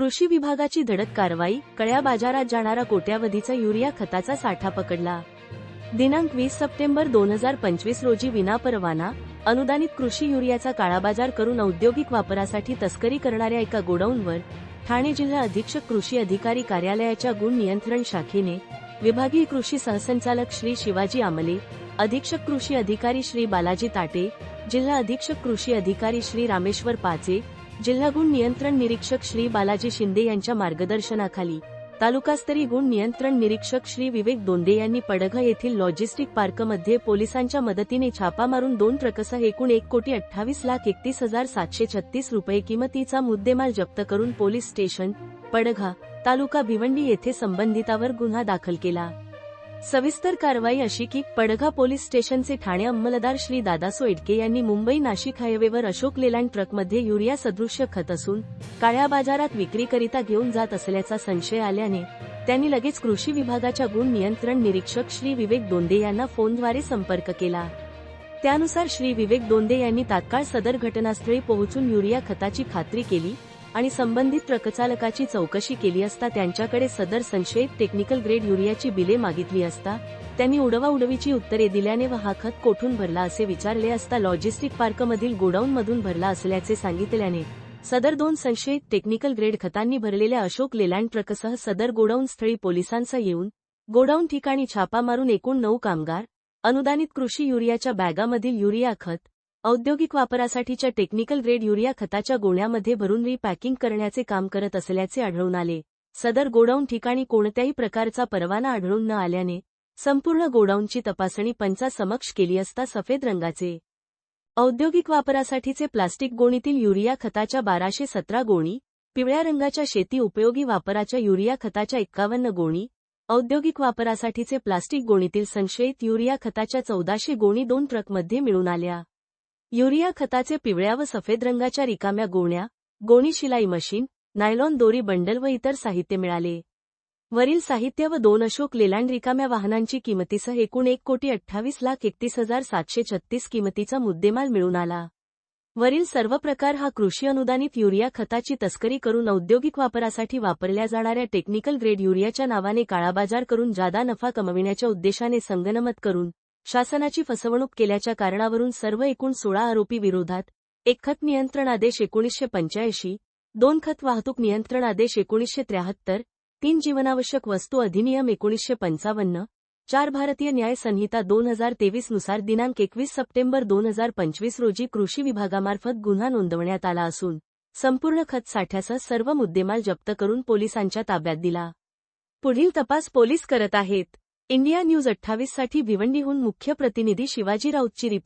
कृषी विभागाची धडक कारवाई कळ्या बाजारात जाणारा कोट्यावधीचा युरिया खताचा साठा पकडला. दिनांक वीस सप्टेंबर दोन हजार पंचवीस रोजी विनापरवाना अनुदानित कृषी युरियाचा काळाबाजार करून औद्योगिक वापरासाठी तस्करी करणाऱ्या एका गोडाऊनवर ठाणे जिल्हा अधीक्षक कृषी अधिकारी कार्यालयाच्या गुण नियंत्रण शाखेने विभागीय कृषी सहसंचालक श्री शिवाजी आमले अधीक्षक कृषी अधिकारी श्री बालाजी ताटे जिल्हा अधीक्षक कृषी अधिकारी श्री रामेश्वर पाचे जिल्हा गुण नियंत्रण निरीक्षक श्री बालाजी शिंदे यांच्या मार्गदर्शनाखाली तालुकास्तरीय गुण नियंत्रण निरीक्षक श्री विवेक दोंदे यांनी पडघा येथील लॉजिस्टिक पार्कमध्ये पोलिसांच्या मदतीने छापा मारून दोन ट्रकसह एकूण एक कोटी अठ्ठावीस लाख एकतीस हजार सातशे छत्तीस रुपये किमतीचा मुद्देमाल जप्त करून पोलीस स्टेशन पडघा तालुका भिवंडी येथे संबंधितावर गुन्हा दाखल केला. सविस्तर कारवाई अशी की पडघा पोलीस स्टेशनचे ठाणे अंमलदार श्री दादा एडके यांनी मुंबई नाशिक हायवेवर अशोक लेलँड ट्रकमध्ये युरिया सदृश्य खत असून काळ्या बाजारात विक्रीकरिता घेऊन जात असल्याचा संशय आल्याने त्यांनी लगेच कृषी विभागाच्या गुण नियंत्रण निरीक्षक श्री विवेक दोंदे यांना फोनद्वारे संपर्क केला. त्यानुसार श्री विवेक दोंदे यांनी तात्काळ सदर घटनास्थळी पोहोचून युरिया खताची खात्री केली आणि संबंधित ट्रकचालकाची चौकशी केली असता त्यांच्याकडे सदर संशयित टेक्निकल ग्रेड युरियाची बिले मागितली असता त्यांनी उडवाउडवीची उत्तरे दिल्याने व हा खत कोठून भरला असे विचारले असता लॉजिस्टिक पार्कमधील गोडाऊनमधून भरला असल्याचे सांगितल्याने सदर दोन संशयित टेक्निकल ग्रेड खतांनी भरलेल्या अशोक लेलँड ट्रकसह सदर गोडाऊन स्थळी पोलिसांचा येऊन गोडाऊन ठिकाणी छापा मारून एकूण नऊ कामगार अनुदानित कृषी युरियाच्या बॅगामधील युरिया खत औद्योगिक वापरासाठीच्या टेक्निकल ग्रेड युरिया खताच्या गोण्यामध्ये भरून रिपॅकिंग करण्याचे काम करत असल्याचे आढळून आले. सदर गोडाऊन ठिकाणी कोणत्याही प्रकारचा परवाना आढळून न आल्याने संपूर्ण गोडाऊनची तपासणी पंचासमक्ष केली असता सफेद रंगाचे. औद्योगिक वापरासाठीचे प्लास्टिक गोणीतील युरिया खताच्या बाराशे सतरा गोणी पिवळ्या रंगाच्या शेती उपयोगी वापराच्या युरिया खताच्या एक्कावन्न गोणी औद्योगिक वापरासाठीचे प्लास्टिक गोणीतील संशयित युरिया खताच्या चौदाशे गोणी दोन ट्रकमध्ये मिळून आल्या. युरिया खताचे पिवळ्या व सफेद रंगाच्या रिकाम्या गोण्या गोणी शिलाई मशीन नायलॉन दोरी बंडल व इतर साहित्य मिळाले. वरील साहित्य व दोन अशोक लेलँड रिकाम्या वाहनांची किमतीसह एकूण एक कोटी अठ्ठावीस लाख एकतीस हजार सातशे छत्तीस किमतीचा मुद्देमाल मिळून आला. वरील सर्व प्रकार हा कृषी अनुदानित युरिया खताची तस्करी करून औद्योगिक वापरासाठी वापरल्या जाणाऱ्या टेक्निकल ग्रेड युरियाच्या नावाने काळाबाजार करून जादा नफा कमविण्याच्या उद्देशाने संगनमत करून शासनाची फसवणूक केल्याच्या कारणावरून सर्व एकूण सोळा आरोपी विरोधात एक खत नियंत्रण आदेश एकोणीसशे पंच्याऐंशी दोन खत वाहतूक नियंत्रण आदेश एकोणीसशे त्र्याहत्तर तीन जीवनावश्यक वस्तू अधिनियम एकोणीसशे पंचावन्न चार भारतीय न्याय संहिता दोन हजार तेवीसनुसार दिनांक एकवीस सप्टेंबर दोन हजार पंचवीस रोजी कृषी विभागामार्फत गुन्हा नोंदवण्यात आला असून संपूर्ण खत साठ्यासह सर्व मुद्देमाल जप्त करून पोलिसांच्या ताब्यात दिला. पुढील तपास पोलीस करत आहेत. इंडिया न्यूज अठ्ठावीससाठी भिवंडीहून मुख्य प्रतिनिधी शिवाजी राऊतची रिपोर्ट.